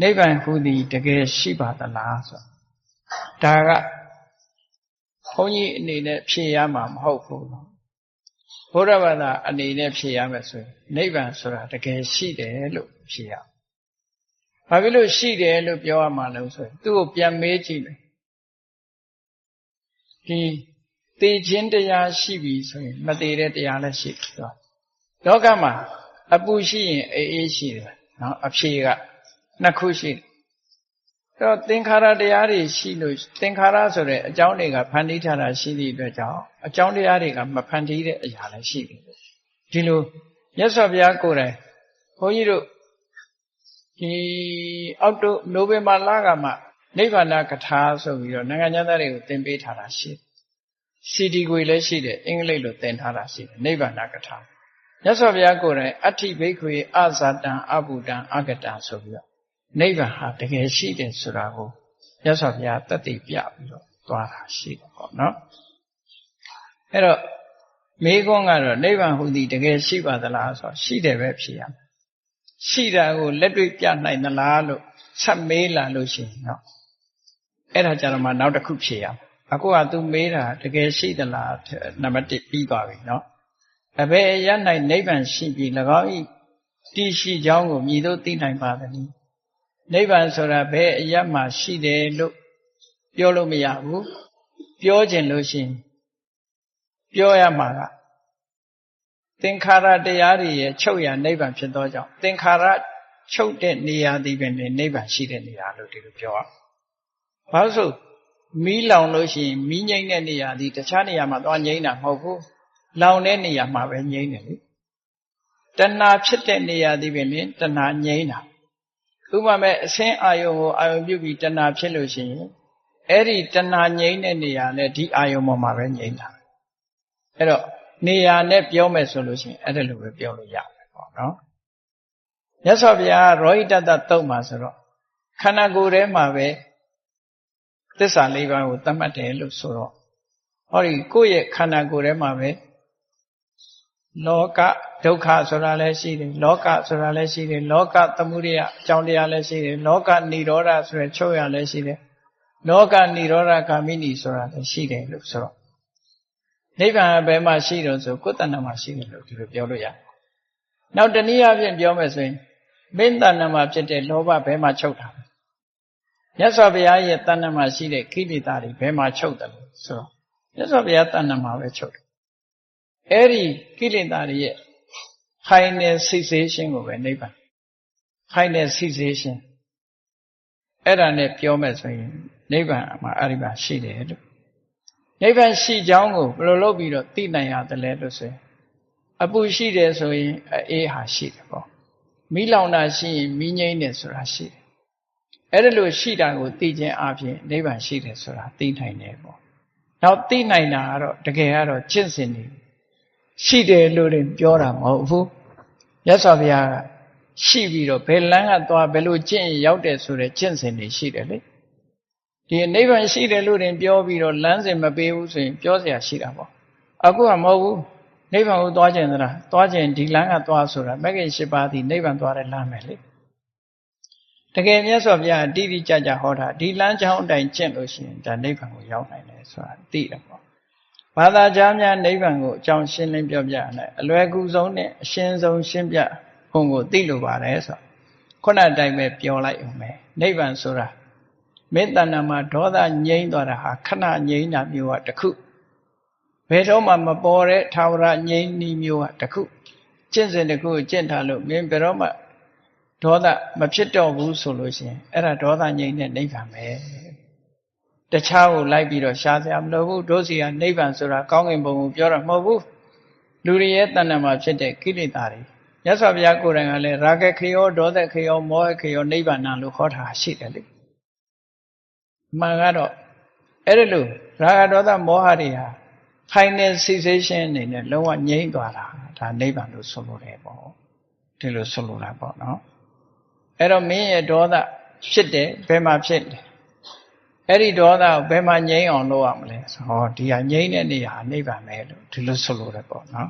နိဗ္ဗာန်ဟူသည်တကယ်ရှိပါသလားဆိုဒါကဘုန်းကြီးအနေနဲ့ဖြေရမှာမဟုတ်ဘူးနော်ဘုရားဘာသာအနေနဲ့ဖြေရမယ်ဆိုရင်နိဗ္ဗာန်ဆိုတာတကယ်ရှိတယ်လို့ဖြေရဘာဖြစ်လို့ရှိတယ်လို့ပြောရမှာလဲဆိုရင်သူ့ကိုပြန်မေးကြည့်မယ်ဒီသေခြင်းတရားရှိပြီဆိုရင်မသေးတဲ့တရားလည်းရှိတယ်လောကမှာအပူရှိရင်အေးအေးရှိတယ်နော်အဖြေက နှစ်ခုရှိတယ်အဲ့တော့သင်္ခါရတရားတွေရှိလို့သင်္ခါရဆိုတဲ့အကြောင်းတွေကဖန်တီးထားတာရှိသည့်အတွက်ကြောင့်အကြောင်းတရားတွေကမဖန်တီးတဲ့အရာလည်းရှိတယ်ဒီလိုမြတ်စွာဘုရားကိုယ်တိုင်ဘုန်းကြီးတို့ဒီအောက်တိုနိုဝင်ဘာလကမှနိဗ္ဗာန်ကထာဆိုပြီးတော့နိုင်ငံသားတွေကိုသင်ပေးထားတာရှိတယ်စီဒီကိုလည်းရှိတယ်အင်္ဂလိပ်လိုသင်ထားတာရှိတယ်နိဗ္ဗာန်ကထာမြတ်စွာဘုရားကိုယ်တိုင်အဋ္ဌိဘိက္ခွေအဇာတံအဘူတံအဂတံဆိုပြီးတော့ နိဗ္ဗာန်ဟာတကယ်ရှိတယ်ဆိုတာကိုမြတ်စွာဘုရားတသက်ပြပြီးတော့သွားတာရှိတယ်ပေါ့နော်အဲ့တော့မေခွန်းကတော့နိဗ္ဗာန်ဟူသည်တကယ်ရှိပါသလားဆိုတော့ရှိတယ်ပဲဖြေရမယ်ရှိတာကိုလက်တွေ့ပြနိုင်သလားလို့ဆက်မေးလာလို့ရှိရင်တော့အဲ့ဒါကြတော့မှနောက်တစ်ခုဖြေရမယ်အခုက तू မေးတာတကယ်ရှိသလားနံပါတ်1ပြီးသွားပြီနော်အဘယ်ရနိုင်နိဗ္ဗာန်ရှိပြီ၎င်းဤတည်ရှိကြောင်းကိုမြည်သို့သိနိုင်ပါသနည်း နိဗ္ဗာန်ဆိုတာဘယ်အရမှာရှိတယ်လို့ပြောလို့မရဘူးပြောခြင်းလို့ရှိရင်ပြောရမှာကသင်္ခါရတရားတွေရဲ့ချုပ်ရနိဗ္ဗာန်ဖြစ်သောကြောင့်သင်္ခါရချုပ်တဲ့နေရာဒီပင်နိဗ္ဗာန်ရှိတဲ့နေရာလို့ဒီလိုပြောရဘာလို့ဆိုမီးလောင်လို့ရှိရင်မီးငိမ့်တဲ့နေရာဒီတခြားနေရာမှာသွားငိမ့်တာမဟုတ်ဘူးလောင်တဲ့နေရာမှာပဲငြိမ့်တယ်လေတဏှာဖြစ်တဲ့နေရာဒီပင်တဏှာငြိမ့်တာ ဥပမာအစင်းအာယုံကိုအာယုံပြုပြီးတဏှာဖြစ်လို့ရှိရင်အဲ့ဒီတဏှာငြိမ့်တဲ့နေရာနဲ့ဒီအာယုံပေါ်မှာပဲငြိမ့်တာအဲ့တော့နေရာနဲ့ပြောမယ်ဆိုလို့ရှိရင်အဲ့ဒါလိုပဲပြောလို့ရတယ်ပေါ့နော်မြတ်စွာဘုရားရောဟိတတတုတ်မှာဆိုတော့ခန္ဓာကိုယ်ထဲမှာပဲသစ္စာလေးပါးကိုသတ်မှတ်တယ်လို့ဆိုတော့ဟောဒီကိုယ့်ရဲ့ခန္ဓာကိုယ်ထဲမှာပဲ လောကဒုက္ခဆိုတာလည်းရှိတယ်လောကဆိုတာလည်းရှိတယ်လောကသမုဒယအကြောင်းတရားလည်းရှိတယ်လောကនិရောဓဆိုရချုပ်ရလည်းရှိတယ်လောကនិရောဓဂามိနီဆိုတာလည်းရှိတယ်လို့ဆိုတော့နိဗ္ဗာန်ဘယ်မှာရှိတော့ဆိုကိုယ်တဏ္ဍမှာရှိတယ်လို့ဒီလိုပြောလို့ရတယ်နောက်တနည်းအားဖြင့်ပြောမယ်ဆိုရင်မင်းတဏ္ဍမှာဖြစ်တဲ့လောဘဘယ်မှာချုပ်တာလဲမြတ်စွာဘုရားရဲ့တဏ္ဍမှာရှိတဲ့ခိလေသာတွေဘယ်မှာချုပ်တယ်လို့ဆိုတော့မြတ်စွာဘုရားတဏ္ဍမှာပဲချုပ်တယ် အဲ့ဒီကိလေသာတွေရဲ့ final cessation ကိုပဲနိဗ္ဗာန် final cessation အဲ့ဒါနဲ့ပြောမယ်ဆိုရင်နိဗ္ဗာန်မှာအဲ့ဒီမှာရှိတယ်လို့နိဗ္ဗာန်ရှိကြောင်းကိုဘယ်လိုလုပ်ပြီးတော့သိနိုင်ရတယ်လဲလို့ဆိုရင်အပူရှိတယ်ဆိုရင်အေးဟာရှိတယ်ပေါ့မိလောင်တာရှိရင်မိငိမ့်တယ်ဆိုတာရှိတယ်အဲ့ဒါလို့ရှိတာကိုသိခြင်းအပြင်နိဗ္ဗာန်ရှိတယ်ဆိုတာသိနိုင်တယ်ပေါ့နောက်သိနိုင်တာကတော့တကယ်ကတော့ကျင့်စဉ်နေ ရှိတယ်လို့လည်းပြောတာမဟုတ်ဘူးမြတ်စွာဘုရားကရှိပြီးတော့ဘယ်လမ်းကသွားဘယ်လိုကျင့်ရောက်တယ်ဆိုတဲ့ကျင့်စဉ်တွေရှိတယ်လေဒီနိဗ္ဗာန်ရှိတယ်လို့တင်ပြောပြီးတော့လမ်းစဉ်မပေးဘူးဆိုရင်ပြောเสียရှိတာပေါ့အခုကမဟုတ်ဘူးနိဗ္ဗာန်ကိုသွားခြင်းသလားသွားခြင်းဒီလမ်းကသွားဆိုတာမဂ္ဂင်၈ပါးဒီနိဗ္ဗာန်သွားတဲ့လမ်းပဲလေတကယ်မြတ်စွာဘုရားတိတိကျကျဟောတာဒီလမ်းကြောင်းအတိုင်းကျင့်လို့ရှိရင်ဒါနိဗ္ဗာန်ကိုရောက်နိုင်တယ်ဆိုတာသိတယ်ပေါ့ ဘာသာကြားများနိဗ္ဗာန်ကိုအကြောင်းရှင်းလင်းပြောပြရတယ်အလွယ်ကူဆုံးနဲ့အရှင်းဆုံးရှင်းပြဘုံကိုသိလို့ပါတယ်ဆိုခုနအတိုင်းပဲပြောလိုက်အောင်မယ်နိဗ္ဗာန်ဆိုတာမေတ္တနာမှာဒေါသငြိမ်းသွားတာဟာခဏငြိမ်းတာမျိုးကတခုဘယ်တော့မှမပေါ်တဲ့ထာဝရငြိမ်းနည်းမျိုးကတခုကျင့်စဉ်တခုကျင့်ထားလို့မင်းဘယ်တော့မှဒေါသမဖြစ်တော့ဘူးဆိုလို့ရှိရင်အဲ့ဒါဒေါသငြိမ်းတဲ့နိဗ္ဗာန်ပဲ တခြားကိုလိုက်ပြီးတော့ရှားစရာမလိုဘူးတို့စီကနိဗ္ဗာန်ဆိုတာကောင်းကင်ဘုံကိုပြောတာမဟုတ်ဘူးလူတွေရဲ့တဏ္ဍာမှာဖြစ်တဲ့ကိလေသာတွေမြတ်စွာဘုရားကိုယ်တိုင်ကလည်းရာဂခယောဒေါသခယောမောဟခယောနိဗ္ဗာန်လို့ခေါ်တာရှိတယ်လေမှန်ကတော့အဲ့ဒါလို့ရာဂဒေါသမောဟတွေဟာ final cessation အနေနဲ့လုံးဝငြိမ့်သွားတာဒါနိဗ္ဗာန်လို့ဆိုလိုတယ်ပေါ့ဒီလိုဆိုလိုတာပေါ့နော်အဲ့တော့မင်းရဲ့ဒေါသဖြစ်တယ်ဘယ်မှာဖြစ်တယ် အဲ့ဒီဒေါသကိုဘယ်မှာငြိမ်းအောင်လုပ်ရမလဲဟောဒီဟာငြိမ်းတဲ့နေရာနိဗ္ဗာန်ပဲလို့ဒီလိုဆိုလိုတယ်ပေါ့နော်